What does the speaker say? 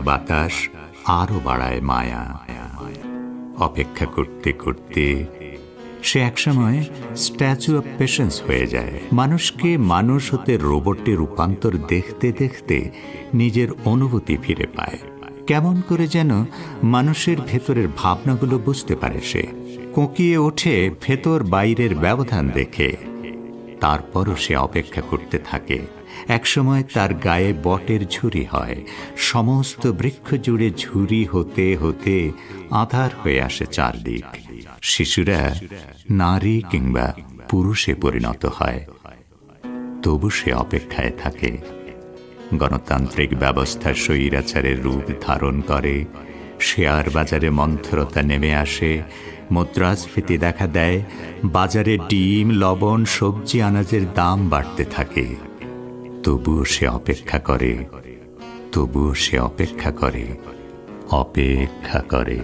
বাতাস আরও বাড়ায় মায়া। অপেক্ষা করতে করতে সে একসময় স্ট্যাচু অফ পেশেন্স হয়ে যায়। মানুষকে মানুষ হতে রোবটে রূপান্তর দেখতে দেখতে নিজের অনুভূতি ফিরে পায়। কেমন করে যেন মানুষের ভেতরের ভাবনাগুলো বুঝতে পারে সে। কোঁকিয়ে ওঠে ভেতর বাইরের ব্যবধান দেখে। তারপরও সে অপেক্ষা করতে থাকে। একসময় তার গায়ে বটের ঝুরি হয়। সমস্ত বৃক্ষ জুড়ে ঝুরি হতে হতে আধার হয়ে আসে চারদিক। শিশুরা নারী কিংবা পুরুষে পরিণত হয়। তবু সে অপেক্ষায় থাকে। গণতান্ত্রিক ব্যবস্থা স্বৈরাচারের রূপ ধারণ করে। শেয়ার বাজারে মন্থরতা নেমে আসে। মুদ্রাস্ফীতি দেখা দেয়, বাজারে ডিম, লবণ, সবজি আনাজের দাম বাড়তে থাকে। তবুও সে অপেক্ষা করে, তবুও সে অপেক্ষা করে অপেক্ষা করে।